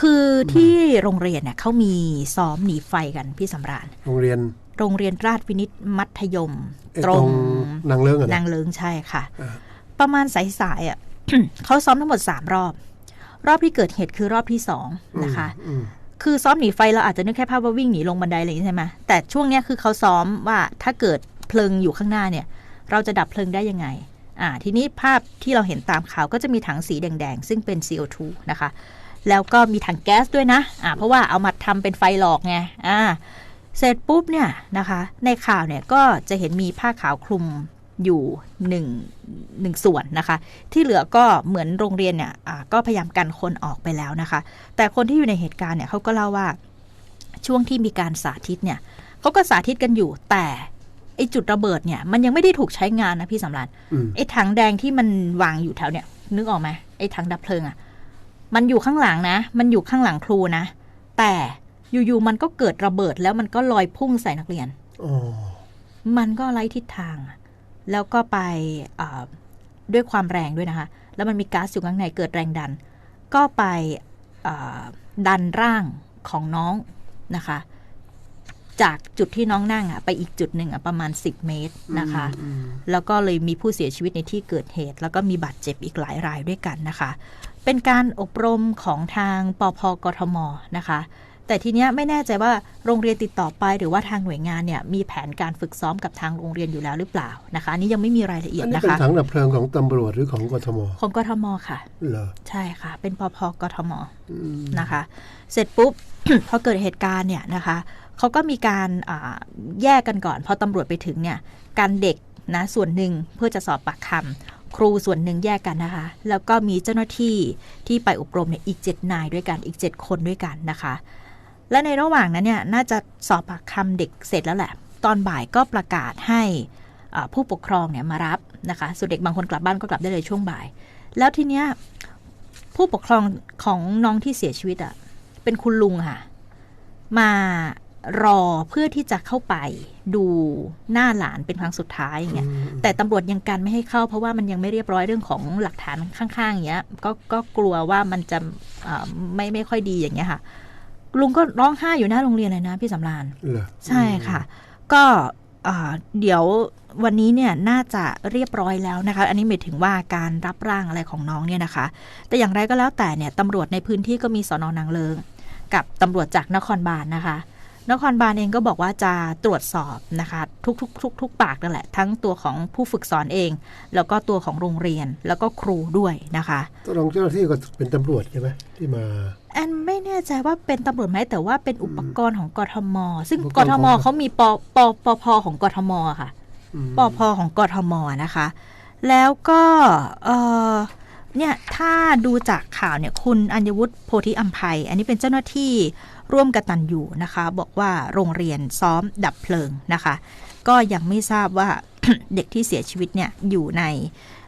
คือที่โรงเรียนเนี่ยเขามีซ้อมหนีไฟกันพี่สำราญ โรงเรียน โรงเรียนราชวินิตมัธยมไอ้ตรงนางเลิ้งอะนานะงเลิงใช่ค่ะอ่าประมาณสายๆอะเขาซ้อมทั้งหมดสามรอบ รอบที่เกิดเหตุคือรอบที่สองนะคะอืมคือซ้อมหนีไฟเราอาจจะนึกแค่ภาพว่าวิ่งหนีลงบันไดอะไรอย่างนี้ใช่ไหมแต่ช่วงเนี้ยคือเขาซ้อมว่าถ้าเกิดเพลิงอยู่ข้างหน้าเนี่ย เราจะดับเพลิงได้ยังไง อ่า ทีนี้ภาพที่เราเห็นตามข่าวก็จะมีถังสีแดง ๆ ซึ่งเป็น CO2 นะคะ แล้วก็มีถังแก๊สด้วยนะอ่าเพราะว่าเอามาทำเป็นไฟหลอกไงอ่าเสร็จปุ๊บเนี่ยนะคะ ในข่าวเนี่ยก็จะเห็นมีผ้าขาวคลุมอยู่หนึ่งหนึ่งส่วนนะคะ ที่เหลือก็เหมือนโรงเรียนเนี่ยอ่าก็พยายามกันคนออกไปแล้วนะคะ แต่คนที่อยู่ในเหตุการณ์เนี่ยเขาก็เล่าว่าช่วงที่มีการสาธิตเนี่ยเขาก็สาธิตกันอยู่ แต่ไอจุดระเบิดเนี่ย มันยังไม่ได้ถูกใช้งานนะพี่สำรานอืมไอ้ถังแดงที่มันวางอยู่แถวเนี่ย นึกออกไหมไอ้ถังดับเพลิงอะ่ะ มันอยู่ข้างหลังนะ มันอยู่ข้างหลังครูนะ แต่อยู่ๆมันก็เกิดระเบิดแล้วมันก็ลอยพุ่งใส่นักเรียนอ๋อมันก็ไร้ทิศทางอะแล้วก็ไปอ่าด้วยความแรงด้วยนะคะ แล้วมันมีก๊าซอยู่ข้างในเกิดแรงดัน ก็ไปอ่าดันร่างของน้องนะคะ จากจุดที่น้องนั่งอะไปอีกจุดหนึ่งอะประมาณ 10 เมตรนะคะอืมแล้วก็เลยมีผู้เสียชีวิตในที่เกิดเหตุ แล้วก็มีบาดเจ็บอีกหลายรายด้วยกันนะคะ เป็นการอบรมของทางปพกทมนะคะ แต่ทีเนี้ยไม่แน่ใจว่าโรงเรียนติดต่อไปหรือว่าทางหน่วยงานเนี่ยมีแผนการฝึกซ้อมกับทางโรงเรียนอยู่แล้วหรือเปล่านะคะอันนี้ยังไม่มีรายละเอียอัดนนี้นะเป็นคะถังดับเพลิงของตำรวจหรือของกทม ของกทมค่ะเหรอใช่ค่ะ เป็นปพกทมอืมนะคะ เสร็จปุ๊บพอเกิดเหตุการณ์เนี่ยนะคะเขาก็มีการอ่าแยกกันก่อนพอตำรวจไปถึงเนี่ยการเด็กนะส่วนหนึ่งเพื่อจะสอบปากคำ ครูส่วนหนึ่งแยกกันนะคะ แล้วก็มีเจ้าหน้าที่ที่ไปอบรมเนี่ยอีก 7 นายด้วยกันอีก 7 คนด้วยกันนะคะ และในระหว่างนั้นเนี่ยน่าจะสอบปากคำเด็กเสร็จแล้วแหละ ตอนบ่ายก็ประกาศให้ผู้ปกครองเนี่ยมารับนะคะส่วนเด็กบางคนกลับบ้านก็กลับได้เลยช่วงบ่าย แล้วทีเนี้ยผู้ปกครองของน้องที่เสียชีวิตอะ่ะเป็นคุณลุงค่ะ มา รอเพื่อที่จะเข้าไปดูหน้าหลานเป็นครั้งสุดท้ายอย่างเงี้ยแต่ตำรวจยังกันไม่ให้เข้าเพราะว่ามันยังไม่เรียบร้อยเรื่องของหลักฐานข้างๆอย่างเงี้ยก็ก็กลัวว่ามันจะอ่าไม่ไม่ค่อยดีอย่างเงี้ยค่ะ ลุงก็ร้องไห้อยู่หน้าโรงเรียนเลยนะพี่สำราญเหรอใช่ค่ะ ก็อ่าเดี๋ยววันนี้เนี่ยน่าจะเรียบร้อยแล้วนะคะ อันนี้หมายถึงว่าการรับร่างอะไรของน้องเนี่ยนะคะ แต่อย่างไรก็แล้วแต่เนี่ยตำรวจในพื้นที่ก็มีสอนอนางเลิง กับตำรวจจากนครบาลนะคะ นครบาลเองก็บอกว่าจะตรวจสอบนะคะทุกทุกทุกทุกปากนั่นแหละ ทั้งตัวของผู้ฝึกสอนเอง แล้วก็ตัวของโรงเรียนแล้วก็ครูด้วยนะคะตกลงเจ้าหน้าที่ก็เป็นตำรวจใช่ไหมที่มาแอนไม่แน่ใจว่าเป็นตำรวจไหมแต่ว่าเป็นอุปกรณ์ของกทม ซึ่งอุปกกรณ์ทของมเขามีปปปพของกทมอะค่ะอืมปพของกทมนะคะ แล้วก็เอ่อเนี่ยถ้าดูจากข่าวเนี่ยคุณอัญวุฒิโพธิอัมภัย อันนี้เป็นเจ้าหน้าที่ ร่วมกตันอยู่นะคะ บอกว่าโรงเรียนซ้อมดับเพลิงนะคะ ก็ยังไม่ทราบว่าเด็กที่เสียชีวิตเนี่ยอยู่ใน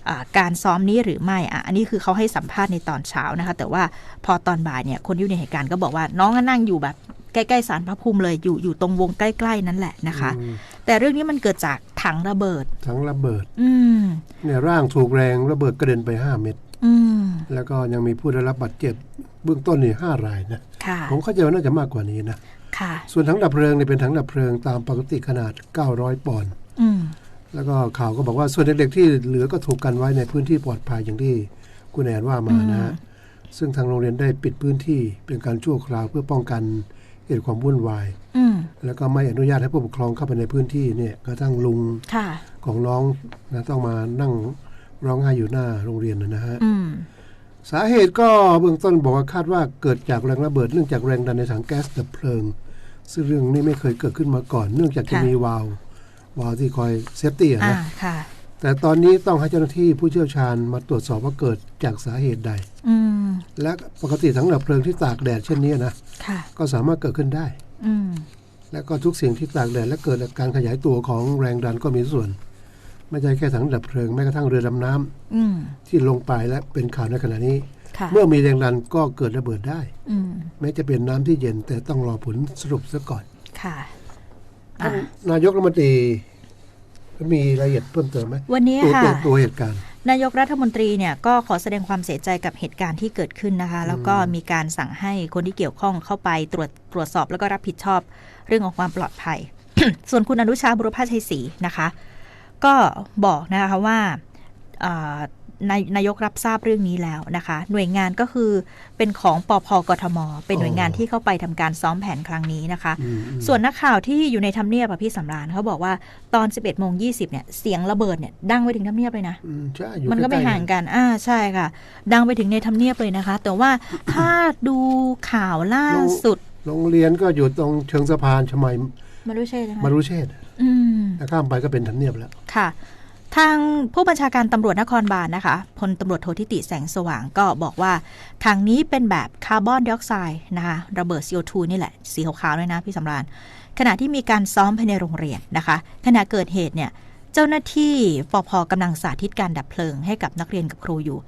อ่าการซ้อมนี้หรือไม่อะอันนี้คือเขาให้สัมภาษณ์ในตอนเช้านะคะ แต่ว่าพอตอนบ่ายเนี่ยคนที่อยู่ในเหตุการณ์ก็บอกว่าน้องก็นั่งอยู่แบบใกล้ๆสารพระภูมิเลยอยู่อยู่ตรงวงใกล้ ๆ นั่นแหละนะคะอืมแต่เรื่องนี้มันเกิดจากถังระเบิดถังระเบิด อืมเนี่ยร่างถูกแรงระเบิดกระเด็นไป5เม็ดอืม แล้วก็ยังมีผู้ได้รับบาดเจ็บเบื้องต้นนี่ห้ารายนะค่ะผมเข้าใจว่าน่าจะมากกว่านี้นะค่ะส่วนถังดับเพลิงเนี่ยเป็นถังดับเพลิงตามปกติขนาด 900 ปอนด์อืมแล้วก็ข่าวก็บอกว่าส่วนเด็กๆที่เหลือก็ถูกกันไว้ในพื้นที่ปลอดภัยอย่างที่คุณแอนว่ามานะฮะซึ่งทางโรงเรียนได้ปิดพื้นที่เป็นการชั่วคราวเพื่อป้องกันเหตุความวุ่นวายอืมแล้วก็ไม่อนุญาตให้ผู้ปกครองเข้าไปในพื้นที่เนี่ยกระทั่งลุงค่ะของน้องนะต้องมานั่ง ร้องไห้อยู่หน้าโรงเรียนนะฮะอืมสาเหตุก็เบื้องต้นบอกว่าคาดว่าเกิดจากแรงระเบิดเนื่องจากแรงดันในถังแก๊สดับเพลิง ซึ่งเรื่องนี้ไม่เคยเกิดขึ้นมาก่อน เนื่องจากจะค่ะมีวาล์ววาล์วที่คอยเซฟตี้อะอ่านะค่ะแต่ตอนนี้ต้องให้เจ้าหน้าที่ผู้เชี่ยวชาญมาตรวจสอบว่าเกิดจากสาเหตุใดอืมและปกติถังดับเพลิงที่ตากแดดเช่นนี้นะค่ะก็สามารถเกิดขึ้นได้อืมและก็ทุกสิ่งที่ตากแดดและเกิดการขยายตัวของแรงดันก็มีส่วน ไม่ใช่แค่ถังดับเพลิงแม้กระทั่งเรือดำน้ำอืมที่ลงไปและเป็นข่าวในขณะนี้ค่ะเมื่อมีแรงดันก็เกิดระเบิดได้ อืมแม้จะเป็นน้ำที่เย็นแต่ต้องรอผลสรุปซะก่อน ค่ะท่าอะนนายกรัฐมนตรีมีรายละเอียดเพิ่มเติมไหมวันนี้ตัวค่ะตัวตัวเหตุการณ์นายกรัฐมนตรีเนี่ยก็ขอแสดงความเสียใจกับเหตุการณ์ที่เกิดขึ้นนะคะ แล้วก็มีการสั่งให้คนที่เกี่ยวข้องเข้าไปตรวจตรวจสอบแล้วก็รับผิดชอบเรื่องของความปลอดภัย ส่วนคุณอนุชาบุรพาชัยศรีนะคะ ก็บอกนะคะว่าอ่านายนายกรับทราบเรื่องนี้แล้วนะคะ หน่วยงานก็คือเป็นของปพกทม เป็นหน่วยงานที่เข้าไปทำการซ้อมแผนครั้งนี้นะคะอืมอืมส่วนนักข่าวที่อยู่ในทำเนียบอะพี่สำราญเขาบอกว่าตอน 11โมง20เนี่ยเสียงระเบิดเนี่ยดังไปถึงทำเนียบเลยนะอืมใช่อยู่มันก็ไม่ใล้ๆห่างกันอ่าใช่ค่ะ ดังไปถึงในทำเนียบเลยนะคะ แต่ว่าถ้าดูข่าวล่าสุด โรงเรียนก็อยู่ตรงเชิงสะพานชมัย มารุเชษนะคะมารุเชษฐ์อืมถ้าข้ามไปก็เป็นทำเนียบแล้ว ค่ะ ทางผู้บัญชาการตำรวจนครบาลนะคะ พลตำรวจโททิติแสงสว่างก็บอกว่า ทางนี้เป็นแบบคาร์บอนไดออกไซด์นะคะ ระเบิด CO2 นี่แหละ สีขาวๆด้วยนะพี่สำราญ ขณะที่มีการซ้อมภายในโรงเรียนนะคะ ขณะเกิดเหตุเนี่ย เจ้าหน้าที่ปพกำลังสาธิตการดับเพลิงให้กับนักเรียนกับครูอยู่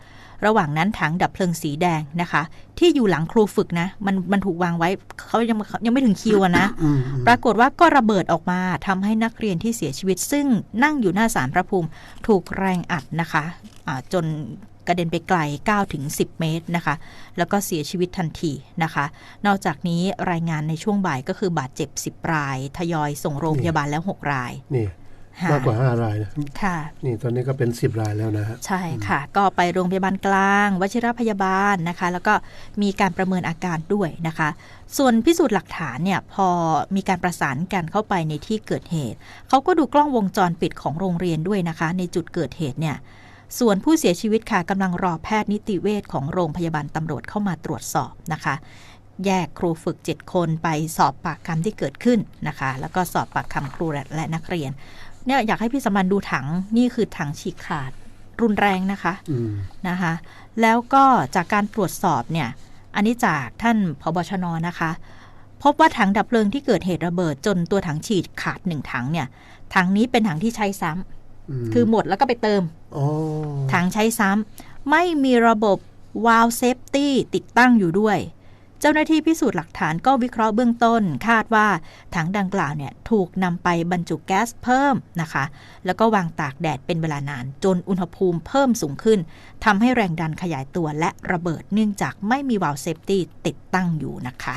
ระหว่างนั้นถังดับเพลิงสีแดงนะคะ ที่อยู่หลังครูฝึกนะ มันมันถูกวางไว้เขายังยังไม่ถึงคิวอะนะอืมอืมปรากฏว่าก็ระเบิดออกมาทำให้นักเรียนที่เสียชีวิต ซึ่งนั่งอยู่หน้าสารพระภูมิถูกแรงอัดนะคะะจนกระเด็นไปไกล9ถึง10 เมตรนะคะ แล้วก็เสียชีวิตทันทีนะคะ นอกจากนี้รายงานในช่วงบ่ายก็คือบาดเจ็บ 10 ราย ทยอยส่งโรงพยาบาลแล้ว 6 ราย นี่ค่ะ มากกว่าห้ารายนะค่ะ นี่ตอนนี้ก็เป็นสิบรายแล้วนะฮะใช่ค่ะ ก็ไปโรงพยาบาลกลาง วชิรพยาบาลนะคะ แล้วก็มีการประเมินอาการด้วยนะคะ ส่วนพิสูจน์หลักฐานเนี่ยพอมีการประสานกันเข้าไปในที่เกิดเหตุ เขาก็ดูกล้องวงจรปิดของโรงเรียนด้วยนะคะ ในจุดเกิดเหตุเนี่ยส่วนผู้เสียชีวิตค่ะกำลังรอแพทย์นิติเวชของโรงพยาบาลตำรวจเข้ามาตรวจสอบนะคะ แยกครูฝึก 7 คนไปสอบปากคำที่เกิดขึ้นนะคะ แล้วก็สอบปากคำครูและและนักเรียน เนี่ยอยากให้พี่สมบันดูถังนี่คือถังฉีกขาดรุนแรงนะคะอืมนะคะ แล้วก็จากการตรวจสอบเนี่ย อันนี้จากท่านพบชนนะคะ พบว่าถังดับเพลิงที่เกิดเหตุระเบิดจนตัวถังฉีดขาดหนึ่งถังเนี่ย ถังนี้เป็นถังที่ใช้ซ้ำอืมคือหมดแล้วก็ไปเติมอ๋อถังใช้ซ้ำไม่มีระบบวาล์วเซฟตี้ติดตั้งอยู่ด้วย เจ้าหน้าที่พิสูจน์หลักฐานก็วิเคราะห์เบื้องต้น คาดว่าถังดังกล่าวเนี่ยถูกนำไปบรรจุแก๊สเพิ่มนะคะ แล้วก็วางตากแดดเป็นเวลานาน จนอุณหภูมิเพิ่มสูงขึ้นทำให้แรงดันขยายตัวและระเบิดเนื่องจากไม่มีวาล์วเซฟตี้ติดตั้งอยู่นะคะ